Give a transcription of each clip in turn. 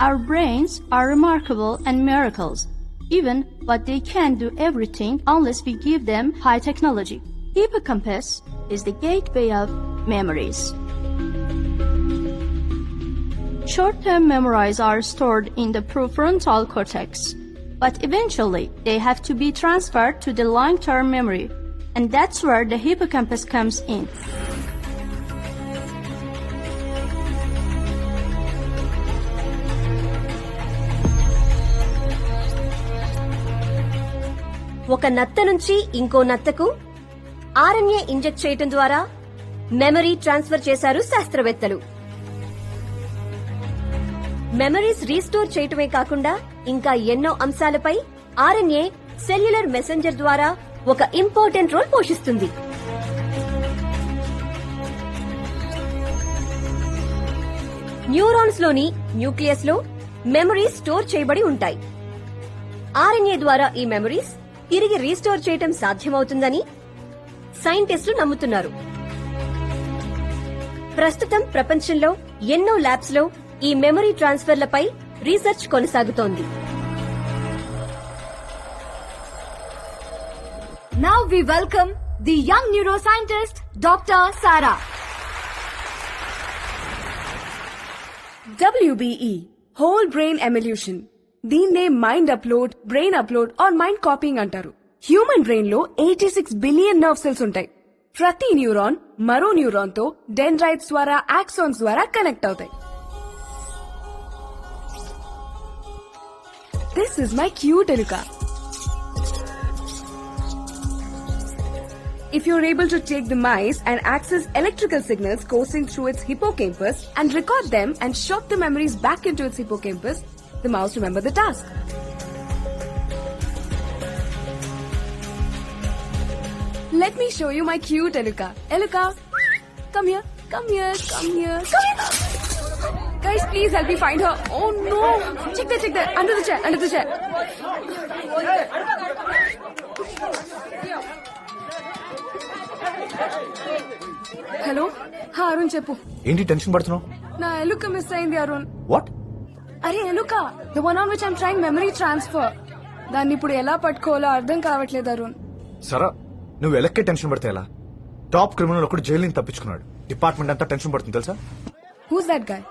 Our brains are remarkable and miracles. Even but they can't do everything unless we give them high technology. Hippocampus is the gateway of memories. Short-term memories are stored in the prefrontal cortex, but eventually they have to be transferred to the long-term memory, and that's where the hippocampus comes in. ఒక నత్త నుంచి ఇంకో నత్తకు RNA inject చేయటం ద్వారా memory transfer చేశారు శాస్త్రవేత్తలు. Memories restore చేయటమే కాకుండా ఇంకా ఎన్నో అంశాలపై ఆర్ఎన్ఏ సెల్యులర్ మెసెంజర్ ద్వారా ఒక ఇంపార్టెంట్ రోల్ పోషిస్తుంది. న్యూరాన్స్లోని న్యూక్లియస్లో మెమరీస్ స్టోర్ చేయబడి ఉంటాయి. ఆర్ఎన్ఏ ద్వారా ఈ మెమరీస్ తిరిగి రీస్టోర్ చేయటం సాధ్యమవుతుందని సైంటిస్టులు నమ్ముతున్నారు. ప్రస్తుతం ప్రపంచంలో ఎన్నో ల్యాబ్స్లో ఈ మెమరీ ట్రాన్స్ఫర్లపై రీసెర్చ్ కొనసాగుతోంది. Now we welcome the young neuroscientist doctor Sarah WBE whole brain emulation దీన్నే mind upload brain upload or mind copying అంటారు హ్యూమన్ బ్రెయిన్లో eighty six billion nerve cells ఉంటాయి ప్రతి న్యూరాన్ మరో న్యూరాన్తో డెండ్రైట్స్ ద్వారా యాక్సాన్స్ ద్వారా కనెక్ట్ అవుతాయి దిస్ ఇస్ మై క్యూట్ ఎలుక If you're able to take the mice and access electrical signals coursing through its hippocampus and record them and shock the memories back into its hippocampus, the mouse remember the task. Let me show you my cute Eluka. Eluka, come here, come here, come here, come here. Guys, please help me find her. Oh no! Check there, check there. Under the chair, under the chair. Hello హా అరుణ్ చెప్పు ఏంటి tension పడుతున్నావు నా ఎలుక miss అయింది Arun what అరే ఎలుక the one on which I'm trying memory transfer దాన్ని ఇప్పుడు ఎలా పట్టుకోవాలో అర్థం కావట్లేదు అరుణ్. సరా నువ్వు ఎలక్కే టెన్షన్ పడితే ఎలా? టాప్ క్రిమినల్ ఒకటి జైలు నుంచి తప్పించుకున్నాడు. డిపార్ట్మెంట్ అంతా టెన్షన్ పడుతుంది తెలుసా? Who's that guy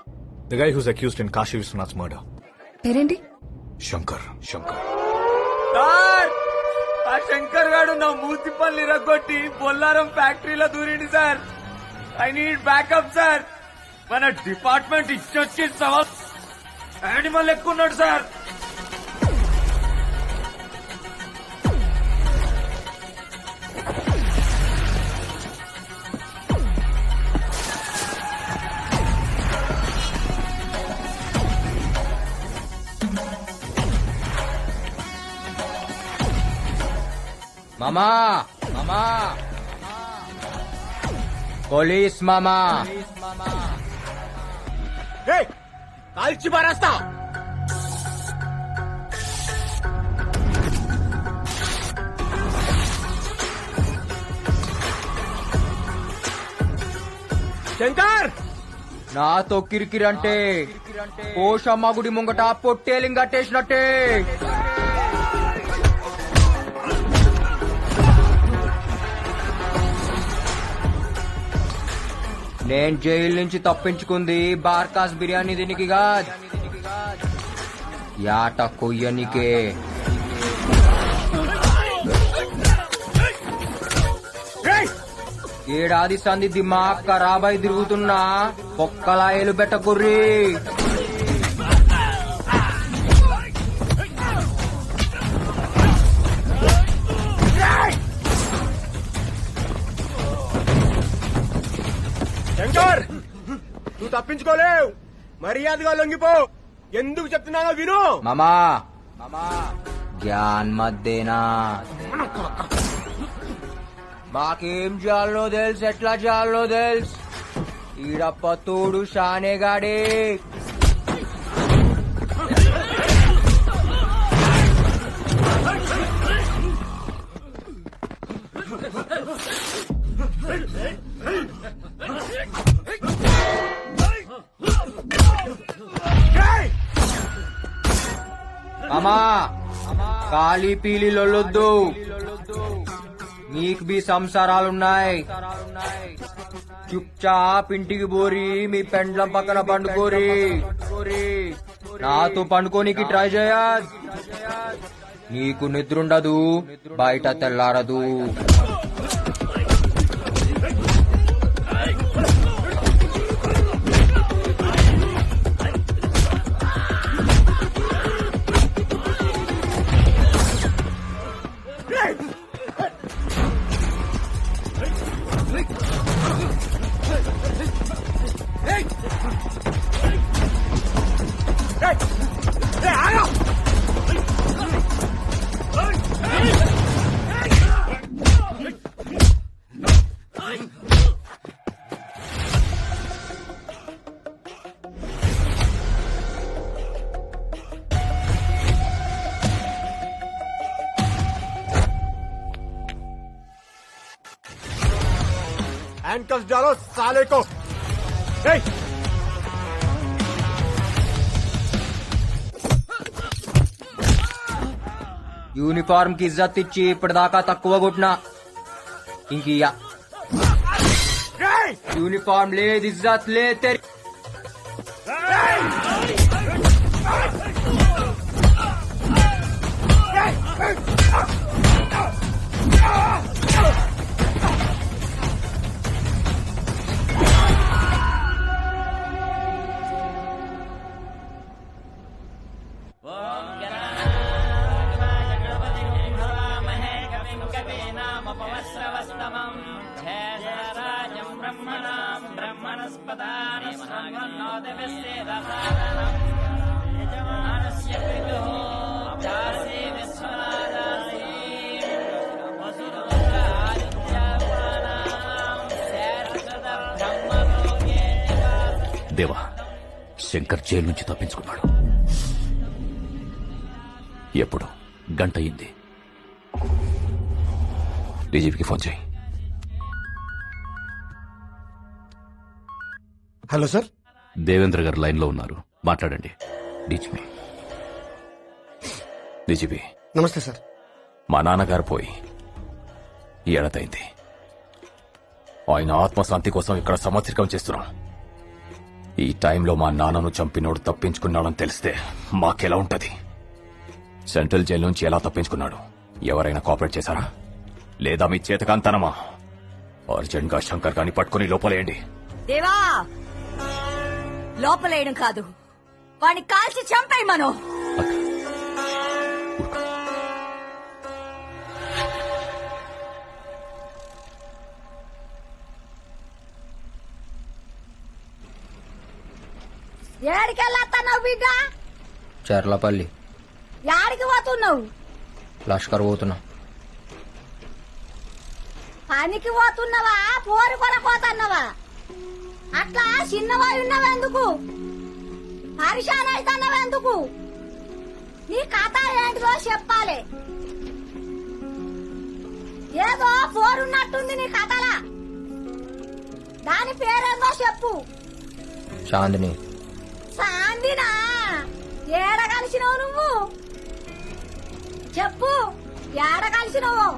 the guy who's accused in Kashi Vishwanath murder పేరేంటి? శంకర్ శంకర్. సార్ ఆ శంకర్ గాడు నా మూతి పళ్ళు ఇరగొట్టి బొల్లారం ఫ్యాక్టరీలో దూరిండి sir. I need backup sir. మన డిపార్ట్మెంట్ ఇచ్చొచ్చి సవాల్ యానిమల్ ఎక్కున్నాడు సార్. మామా మామా. పోలీస్ మామా. కాల్చి పారేస్తా. శంకర్! నాతో కిరికిరి అంటే పోషమ్మ గుడి ముంగట పొట్టేలింగ్ నేను జైలు నుంచి తప్పించుకుంది బార్కాస్ బిర్యానీ దీనికి యాట కొయ్యనికే. ఏడాది సంది దిమాక్క రాబాయి తిరుగుతున్నా పొక్కలాయలు పెట్టకుర్రి తప్పించుకోలేవు. మర్యాదగా లొంగిపో. ఎందుకు చెప్తున్నానో విను. మామా. మామా. జ్ఞాన్ మధ్యనా. మాకేం చేయాలో తెలుసు ఎట్లా చేయాలో తెలుసు. ఈడప్ప తోడు షానేగాడే. కాలి పీలి లొల్లొద్దు మీకు బి సంసారాలున్నాయి. చుప్చాప్ ఇంటికి బోరి మీ పెండ్లం పక్కన పండుకోరి. నాతో పండుకోనికి ట్రై చేయా నీకు నిద్రుండదు బయట తెల్లారదు. హ్యాండ్ डालो साले को ఏయ్ యూనిఫామ్ కి ఇజ్జత్ ఇచ్చి ఇప్పటిదాకా తక్కువ కొట్టినా ఇంకియా ఏయ్ యూనిఫామ్ లేదు ఇజ్జత్ దేవా శంకర్ జైలు నుంచి తప్పించుకున్నాడు. ఎప్పుడు? గంట అయింది. డీజీపీకి ఫోన్ చేయి. Hello sir. దేవేంద్ర గారు లైన్లో ఉన్నారు. మాట్లాడండి. డీజీపీ. డీజీపీ. నమస్తే సార్. మా నాన్నగారు పోయి ఏడతైంది ఆయన ఆత్మశాంతి కోసం ఇక్కడ సంవత్సరికం చేస్తున్నాం. ఈ టైంలో మా నాన్నను చంపినోడు తప్పించుకున్నాడని తెలిస్తే మాకెలా ఉంటది? సెంట్రల్ జైలు నుంచి ఎలా తప్పించుకున్నాడు? ఎవరైనా కోఆపరేట్ చేశారా? లేదా మీ చేతకాంతనమా? అర్జెంట్గా శంకర్ గాని పట్టుకుని లోపలేయండి. దేవా! లోపలేయడం కాదు. వాడిని కాల్చి చంపేయి మనం! ఏడికెళ్ళొస్తున్నావు బిడ్డ? చర్లపల్లి. యాడికి పోతున్నావు? లష్కర్ పోతున్నా. పనికి పోతున్నావా? పోరు కూడా పోతున్నావా? అట్లా చిన్నవాయి ఉన్నావెందుకు? పరిశాన్ అవుతున్నావెందుకు నీ కథ ఏంటిదో చెప్పాలి. ఏదో పోరున్నట్టుంది నీ కథలా. దాని పేరేందో చెప్పు. చాందిని. ఏడ కలిసినావు నువ్వు? చెప్పు ఏడ కలిసినావు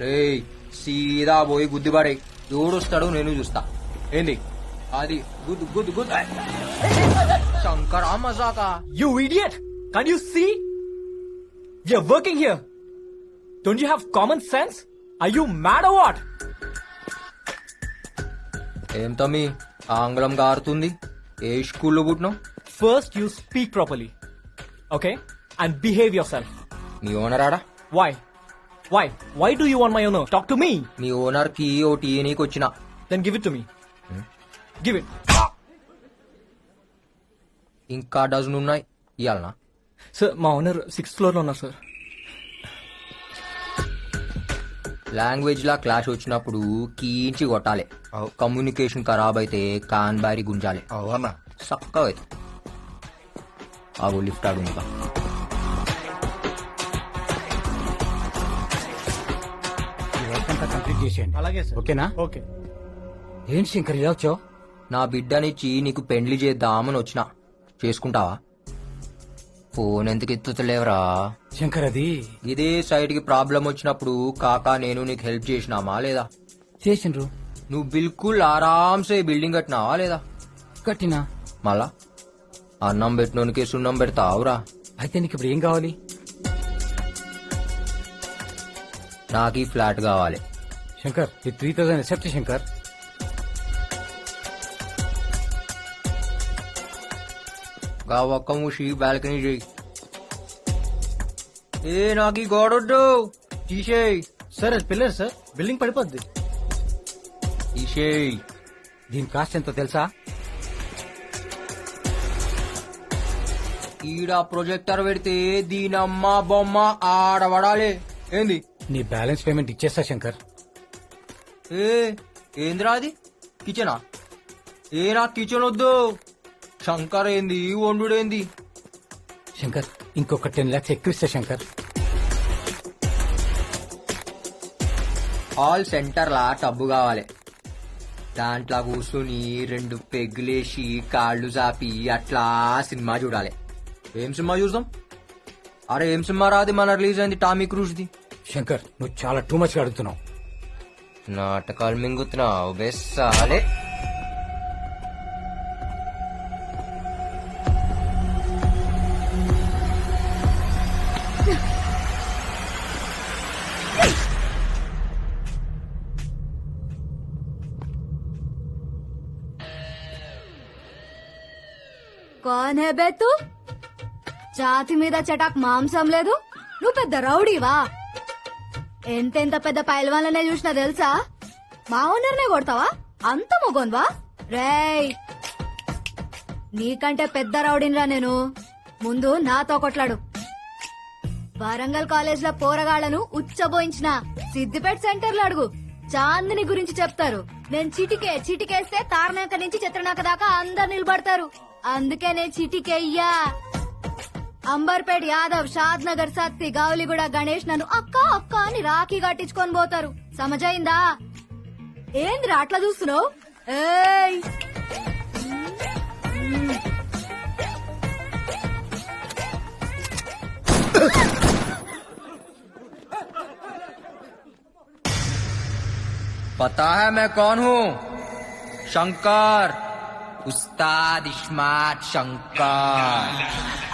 రేయ్ సీదా పోయి గుద్దిపడే. ఎవడొస్తాడు నేను చూస్తా. ఏంది? అది గుద్దు గుద్దు గుద్దు. శంకరా మజాకా? You idiot! Can't you see? You're working here. Don't you have common sense? Are you mad or what? ఏం తమ్మి? ఆంగ్లం గారుతుంది. ఏ స్కూల్లో పుట్టినావు? First, you speak properly. Okay? And behave yourself. నీ ఓనర్ ఆడా Why? Why? Why do you want my honor? Talk to me. నీ ఓనర్కి ఓ టీ నీకు వచ్చిన Then give it to me. Give it. ఇంకా డజన్ ఉన్నాయి ఇయ్యాలనా Sir, మా ఓనర్ సిక్స్త్ ఫ్లోర్లో ఉన్నారు సార్ లాంగ్వేజ్ లా క్లాష్ వచ్చినప్పుడు కీంచి కొట్టాలి కమ్యూనికేషన్ ఖరాబ్ అయితే కాన్ బారి గుంజాలి అవునా చక్కగా అయితే ఆగు లిఫ్ట్ ఆడు ఇంకా. కంప్లీట్ చేసేయండి. అలాగే సార్. ఓకేనా? ఓకే. ఏంటి శంకర్ ఇలా వచ్చావు? నా బిడ్డనిచ్చి నీకు పెండ్లి చేద్దామని వచ్చిన. చేసుకుంటావా? ఫోన్ ఎందుకు ఎత్తుతలేవరా? శంకర్ అది ఇదే సైట్కి ప్రాబ్లం వచ్చినప్పుడు కాకా నేను నీకు హెల్ప్ చేసినామా లేదా? చేసిండ్రు. నువ్వు బిల్కుల్ ఆరాంసే బిల్డింగ్ కట్టినావా లేదా? కట్టినా? మళ్ళా? అన్నం పెట్టినోనికి సున్నం పెడతావురా అయితే నీకు ఇప్పుడు ఏం కావాలి? నాకు ఈ ఫ్లాట్ కావాలి. శంకర్ ఈ త్రీ థౌసండ్ ఎక్సెప్ట్ శంకర్. గా ఒక్క మూసి బాల్కనీ చేయి ఏ నాకు ఈ గోడొద్దు. తీసేయ్. సార్ అది పిల్లర్ సార్. బిల్డింగ్ పడిపోద్ది. తీసేయ్. దీని కాస్ట్ ఎంతో తెలుసా? ఈడ ప్రొజెక్టర్ పెడితే దీనమ్మ బొమ్మ ఆడబడాలి. ఏంది? నీ బ్యాలెన్స్ పేమెంట్ ఇచ్చేస్తా శంకర్. ఏ ఏందిరా అది? కిచెనా? ఏ నా కిచెన్ వద్దు. శంకర్ ఏంది? వండుడేంది శంకర్ ఇంకొక టెన్ లాక్స్ ఎక్కువ శంకర్. హాల్ సెంటర్ లా టబ్బు కావాలి. దాంట్లో కూర్చుని రెండు పెగ్గులేసి కాళ్ళు చాపి అట్లా సినిమా చూడాలి. ఏం సినిమా చూద్దాం? అరే ఏం సినిమా రాది మన రిలీజ్ అయింది టామీ క్రూజ్ది? శంకర్ నువ్వు చాలా టూ మచ్ అడుగుతున్నావు. నాటకాలు మింగుతున్నావు బెస్సాలే. కాన్ హే బే తూ జాతి మీద చటాక్ మాంసం లేదు. నువ్వు పెద్ద రౌడీవా? ఎంతెంత పెద్ద పైల్వాన్లనే చూసినా తెలుసా? మా ఓనర్నే కొడతావా? అంత మొగోన్వా రేయ్! నీకంటే పెద్ద రౌడీన్రా నేను. ముందు నాతో కొట్లాడు. వరంగల్ కాలేజ్లో పోరగాళ్ళను ఉచ్చబోయించిన సిద్దిపేట సెంటర్లో అడుగు. చాందిని గురించి చెప్తారు. నేను చిటికే చిటికేస్తే తారనాక నుంచి చిత్రనాక దాకా అందరు నిలబడతారు. అందుకే నేను చిటికెయ్యా. అంబర్పేట్ యాదవ్ షాద్ నగర్ సత్తి గౌలిగూడ గణేష్ నన్ను అక్క అక్క అని రాఖీ కట్టించుకొని పోతారు సమజైందా ఏంద్రా అట్లా చూస్తున్నావు ఏయ్ पता है मैं कौन हूँ शंकर उस्ताद इस्मात शंकर